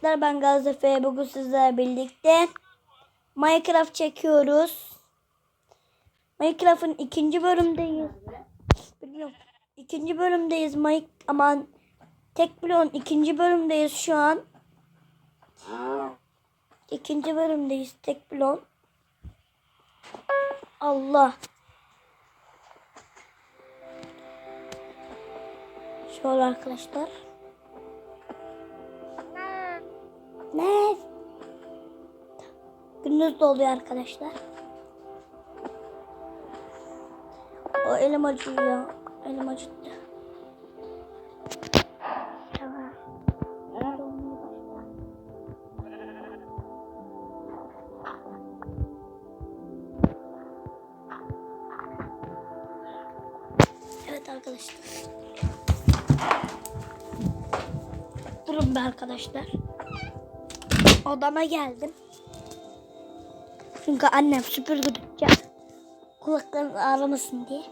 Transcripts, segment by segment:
arkadaşlar ben Gazefe bugün sizlerle birlikte Minecraft çekiyoruz. Minecraft'ın ikinci bölümdeyiz. İkinci bölümdeyiz. Mike aman tek bloğun ikinci bölümdeyiz şu an. İkinci bölümdeyiz tek bloğun. Allah. Şöyle arkadaşlar. Ne? Gündüz doluyor arkadaşlar. O elim acıyor. Elim acıttı. Evet arkadaşlar. Durun be arkadaşlar. Odama geldim. Çünkü annem süpürge tutacak. Kulaklarım ağrımasın diye.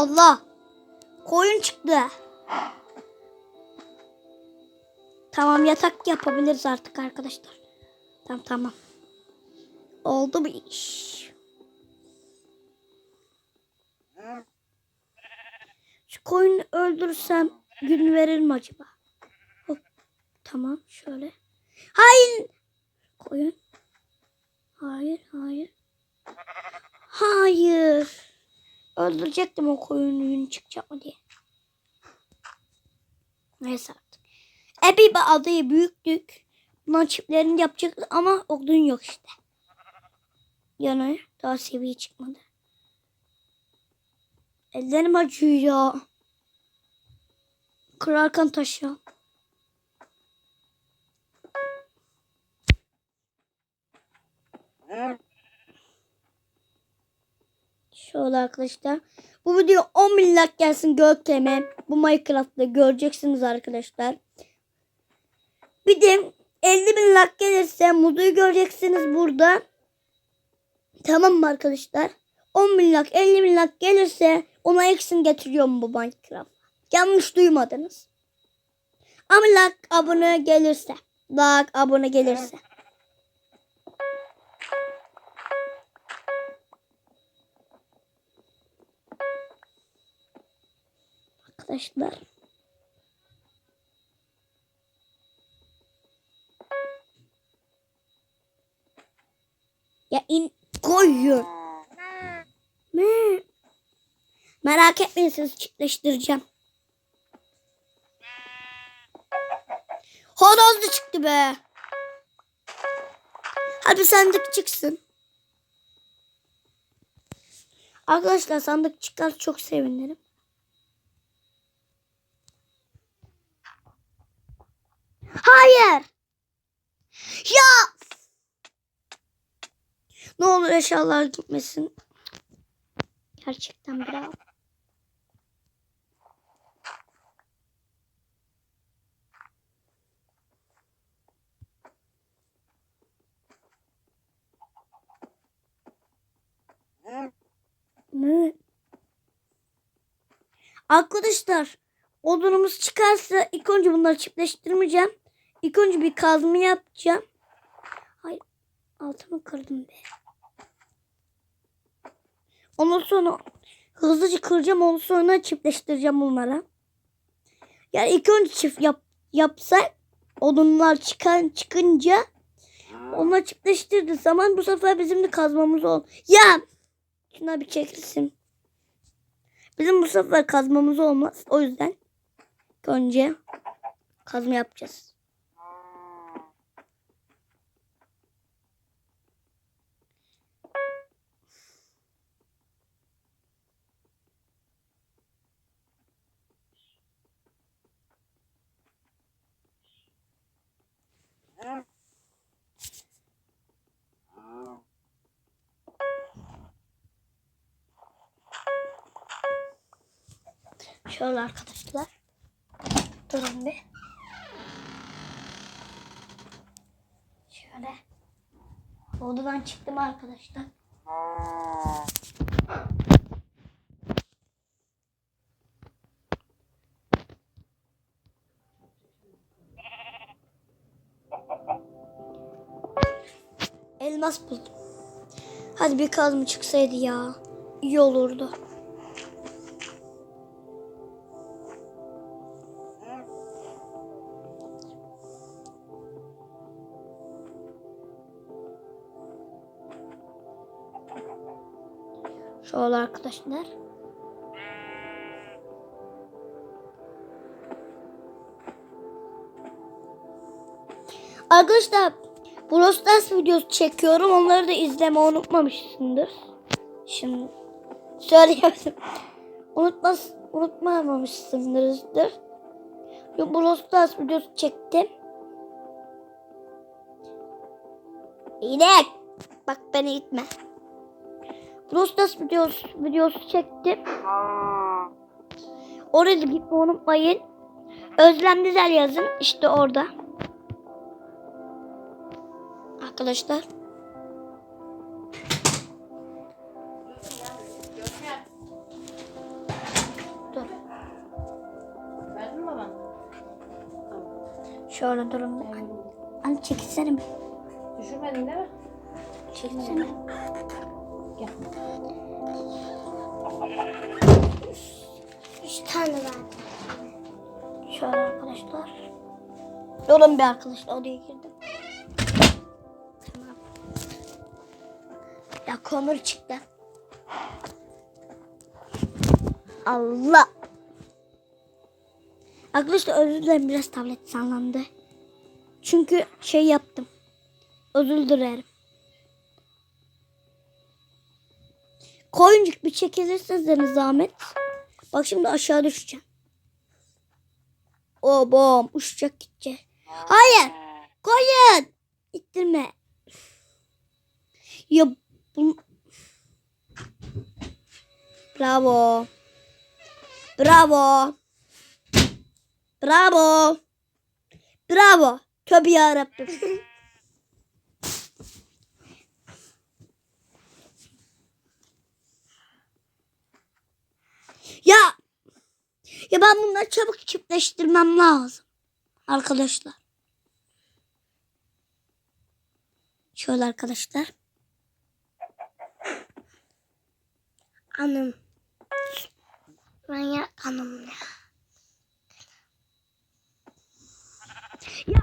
Allah! Koyun çıktı. Tamam yatak yapabiliriz artık arkadaşlar. Tamam tamam. Oldu bu iş. Şu koyunu öldürsem gün verir mi acaba? Hop. Tamam şöyle. Hayır. Koyun. Hayır hayır. Hayır. Öldürecektim o koyunu gün çıkacak mı diye. Neyse artık. Ebibe adayı büyüktük. Bundan çiplerini yapacaktık ama odun yok işte. Yana daha seviye çıkmadı. Ellerim acıyor ya. Kırarken taşı. Şöyle arkadaşlar. Bu video 10 bin like gelsin Görkem'e. Bu Minecraft'ta göreceksiniz arkadaşlar. Bir de 50 bin like gelirse Mudu'yu göreceksiniz burada. Tamam mı arkadaşlar? 10 bin like 50 bin like gelirse ona eksin getiriyorum bu Minecraft. Yanlış duymadınız. Ama like abone gelirse. Like abone gelirse. Arkadaşlar. Ya in koyuyor. Ne? Merak etmeyin sizi çiftleştireceğim. Horoz da çıktı be. Hadi sandık çıksın. Arkadaşlar sandık çıkar çok sevinirim. Hayır. Ya. Ne olur eşyalar gitmesin. Gerçekten bravo. Ne? Arkadaşlar odunumuz çıkarsa ilk önce bunları çiftleştirmeyeceğim. İlk önce bir kazma yapacağım. Hayır altımı kırdım be. Ondan sonra hızlıca kıracağım. Ondan sonra çiftleştireceğim bunlara. Yani ilk önce çift yap, yapsak odunlar çıkan çıkınca onları çiftleştirdiği zaman bu sefer bizim de kazmamız ol. Ya şuna bir çekilsin. Bizim bu sefer kazmamız olmaz. O yüzden önce Kazma yapacağız. Şöyle arkadaşlar. Durun bir. Şöyle. Odadan çıktım arkadaşlar. Elmas buldum. Hadi bir kazma çıksaydı ya. İyi olurdu. Şöyle arkadaşlar. Arkadaşlar Brawl Stars videosu çekiyorum. Onları da izleme unutmamışsındır. Şimdi söyleyemedim. Unutmaz, unutmamışsınızdır. Çünkü Brawl videosu çektim. İnek. Bak beni itme. Brawl Stars videosu, videosu çektim. Oraya gitme unutmayın. Özlem Dizel yazın. işte orada. Arkadaşlar. Dur. Şöyle durun. Anne çekilsene bir. Düşürmedin değil mi? Çekilsene. Gel. Üç tane verdi. Şöyle arkadaşlar. Durun bir arkadaşlar odaya girdim. Tamam. Ya konur çıktı. Allah. Arkadaşlar özür dilerim biraz tablet sallandı. Çünkü şey yaptım. Özür dilerim. Koyuncuk bir çekilirseniz de zahmet. Bak şimdi aşağı düşeceğim. O bom uçacak gidecek. Hayır. Koyun. İttirme. Ya bu... Bravo. Bravo. Bravo. Bravo. Tövbe yarabbim. ya ya ben bunları çabuk çiftleştirmem lazım. Arkadaşlar. Şöyle arkadaşlar. Hanım. Manyak hanım ya. Ya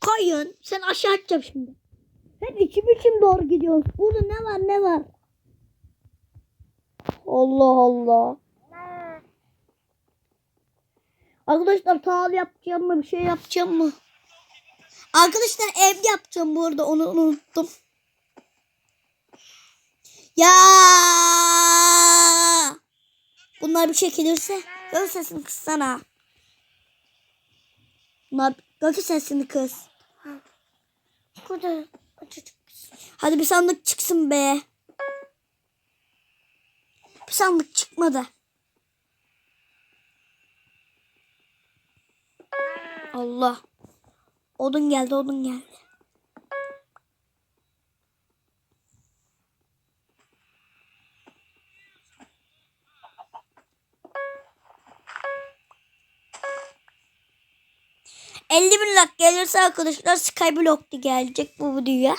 koyun. Sen aşağı atacağım şimdi. Hep içim içim doğru gidiyoruz. Burada ne var ne var? Allah Allah. Arkadaşlar tağıl yapacağım mı bir şey yapacağım mı? Arkadaşlar ev yapacağım bu arada onu unuttum. Ya Bunlar bir çekilirse göz sesini kıssana. Bunlar göz sesini kız. Hadi bir sandık çıksın be. Bir sandık çıkmadı. Allah. Odun geldi, odun geldi. ...50 bin lak gelirse arkadaşlar Skyblock'ta gelecek bu videoya.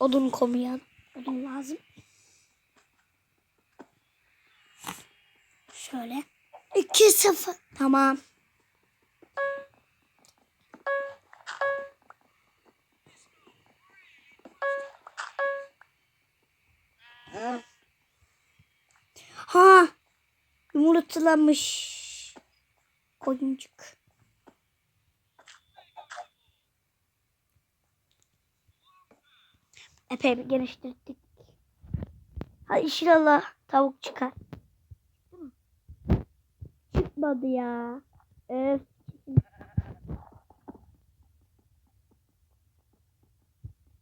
Odun koymayalım. Odun lazım. Şöyle. 2-0. Tamam. Ha. Yumurtalamış. Oyuncuk. Epey geliştirdik. Hadi inşallah tavuk çıkar. Çıkmadı ya. Öf.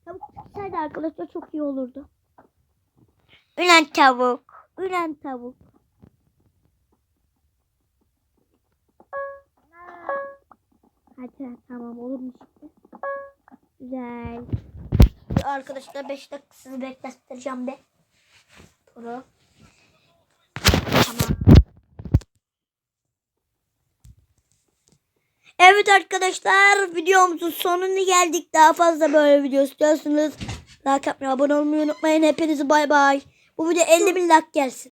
Tavuk çıksaydı arkadaşlar çok iyi olurdu. Ülen tavuk. Ülen tavuk. Hadi tamam olur mu şimdi? Güzel. Arkadaşlar 5 dakika sizi beklettireceğim be. Doğru. Evet arkadaşlar videomuzun sonuna geldik. Daha fazla böyle video istiyorsanız like atmayı, abone olmayı unutmayın. Hepinizi bay bay. Bu video 50 bin like gelsin.